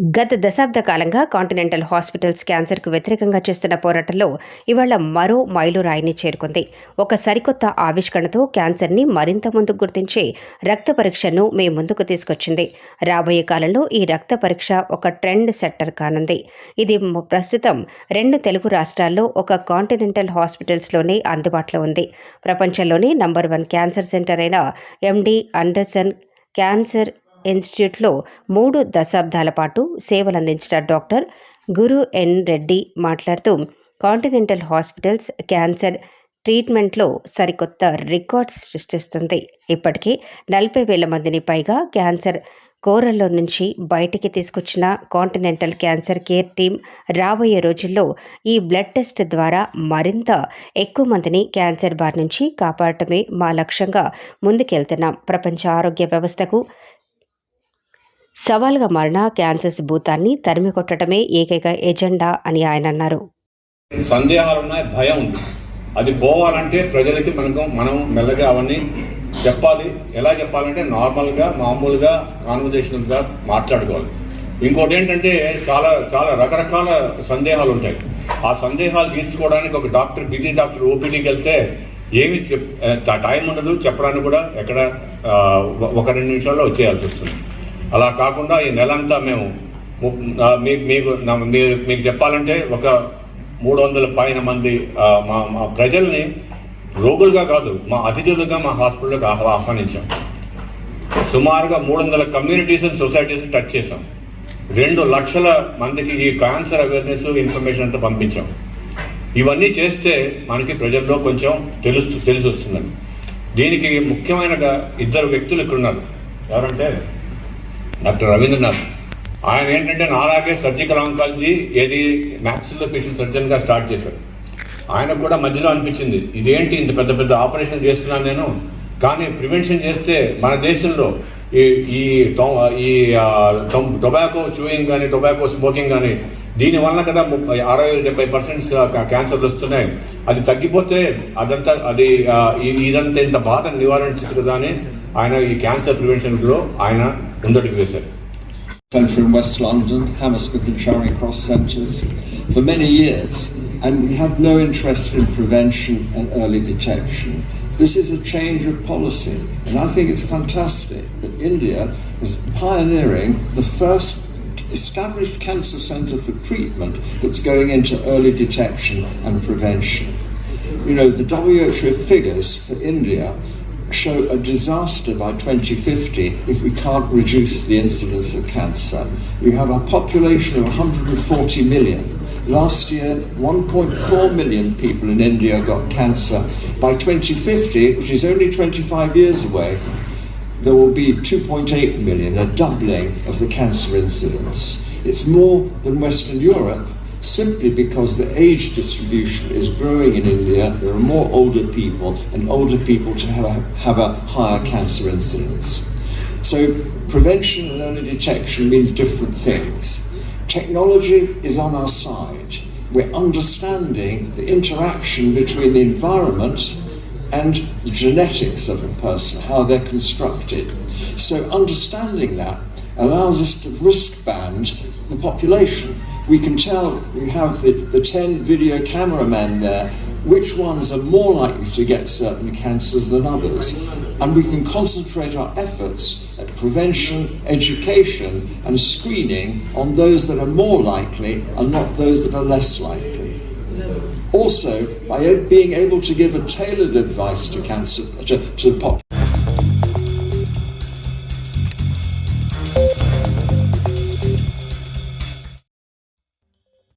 గత దశాబ్ద కాలంగా కాంటినెంటల్ హాస్పిటల్స్ క్యాన్సర్కు వ్యతిరేకంగా చేస్తున్న పోరాటంలో ఇవాళ మరో మైలురాయిని చేరుకుంది. ఒక సరికొత్త ఆవిష్కరణతో క్యాన్సర్ని మరింత ముందుకు గుర్తించి రక్త పరీక్షను మీ ముందుకు తీసుకొచ్చింది. రాబోయే కాలంలో ఈ రక్త పరీక్ష ఒక ట్రెండ్ సెట్టర్ కానుంది. ఇది ప్రస్తుతం రెండు తెలుగు రాష్ట్రాల్లో ఒక కాంటినెంటల్ హాస్పిటల్స్లోనే అందుబాటులో ఉంది. ప్రపంచంలోనే నంబర్ వన్ క్యాన్సర్ సెంటర్ అయిన ఎండి అండర్సన్ క్యాన్సర్ ఇన్స్టిట్యూట్లో మూడు దశాబ్దాల పాటు సేవలందించిన డాక్టర్ గురు ఎన్ రెడ్డి మాట్లాడుతూ కాంటినెంటల్ హాస్పిటల్స్ క్యాన్సర్ ట్రీట్మెంట్లో సరికొత్త రికార్డ్స్ సృష్టిస్తుంది. ఇప్పటికీ నలభై వేల మందిని పైగా క్యాన్సర్ కోరల్లో నుంచి బయటికి తీసుకొచ్చిన కాంటినెంటల్ క్యాన్సర్ కేర్ టీం రాబోయే రోజుల్లో ఈ బ్లడ్ టెస్ట్ ద్వారా మరింత ఎక్కువ మందిని క్యాన్సర్ బారి నుంచి కాపాడటమే మా లక్ష్యంగా ముందుకెళ్తున్నాం ప్రపంచ ఆరోగ్య వ్యవస్థకు సవాల్గా మారిన క్యాన్సర్స్ భూతాన్ని తరిమి కొట్టడమే ఏకైక ఎజెండా అని ఆయన అన్నారు. సందేహాలు ఉన్నాయి భయం ఉంది. అది పోవాలంటే ప్రజలకి మనకు మనం మెల్లగా అవన్నీ చెప్పాలి. ఎలా చెప్పాలంటే నార్మల్గా మామూలుగా కాన్వర్జేషన్గా మాట్లాడుకోవాలి. ఇంకోటి ఏంటంటే చాలా చాలా రకరకాల సందేహాలు ఉంటాయి. ఆ సందేహాలు తీర్చుకోవడానికి ఒక డాక్టర్ బిజీ డాక్టర్ ఓపీడీకి వెళ్తే ఏమి చెప్ టైం ఉండదు. చెప్పడానికి కూడా ఎక్కడ ఒక రెండు నిమిషాల్లో వచ్చేయాల్సి వస్తుంది. అలా కాకుండా ఈ నెలంతా మేము మీకు మీకు మీ- మీకు చెప్పాలంటే ఒక మూడు వందల పైన మంది మా మా ప్రజల్ని రోగులుగా కాదు మా అతిథులుగా మా హాస్పిటల్కి ఆహ్వానించాం. సుమారుగా మూడు వందల కమ్యూనిటీస్ అండ్ సొసైటీస్ టచ్ చేసాం రెండు లక్షల మందికి ఈ క్యాన్సర్ అవేర్నెస్ ఇన్ఫర్మేషన్ అంతా పంపించాం. ఇవన్నీ చేస్తే మనకి ప్రజల్లో కొంచెం తెలుస్తు తెలిసి వస్తుందండి దీనికి ముఖ్యమైన ఇద్దరు వ్యక్తులు ఇక్కడ ఉన్నారు ఎవరంటే డాక్టర్ రవీంద్రనాథ్ ఆయన ఏంటంటే నాలాగే సర్జికల్ ఆంకాలజీ ఏది మ్యాక్సిల్లో ఫిషియల్ సర్జన్గా స్టార్ట్ చేశారు. ఆయనకు కూడా మధ్యలో అనిపించింది ఇదేంటి ఇంత పెద్ద పెద్ద ఆపరేషన్ చేస్తున్నాను నేను? కానీ ప్రివెన్షన్ చేస్తే మన దేశంలో ఈ ఈ ఈ టొబాకో చూయింగ్ కానీ టొబాకో స్మోకింగ్ కానీ దీనివల్ల కదా ముప్పై అరవై డెబ్బై పర్సెంట్స్ క్యాన్సర్లు వస్తున్నాయి. అది తగ్గిపోతే అదంతా అది ఇదంతా ఇంత బాధ నివారించచ్చు కదా అని ఆయన ఈ క్యాన్సర్ ప్రివెన్షన్లో ఆయన ముందడుగు వేశారు Centre in West London, Hammersmith and Charing Cross centres, for many years, and we had no interest in prevention and early detection. This is a change of policy, and I think it's fantastic that India is pioneering the first established cancer centre for treatment that's going into early detection and prevention. You know, the WHO figures for India show a disaster by 2050 if we can't reduce the incidence of cancer. We have a population of 140 million. Last year, 1.4 million people in India got cancer. By 2050, which is only 25 years away, there will be 2.8 million, a doubling of the cancer incidence. It's more than Western Europe simply because the age distribution is growing in India. There are more older people and older people to have a, have a higher cancer incidence. So prevention and early detection means different things. Technology is on our side. We're understanding the interaction between the environment and the genetics of a person, how they're constructed. So, understanding that allows us to risk band the population. We can tell we have the, the 10 video cameramen there which ones are more likely to get certain cancers than others. And we can concentrate our efforts at prevention, education, and screening on those that are more likely and not those that are less likely. Also, by being able to give a tailored advice to cancer to, to the population.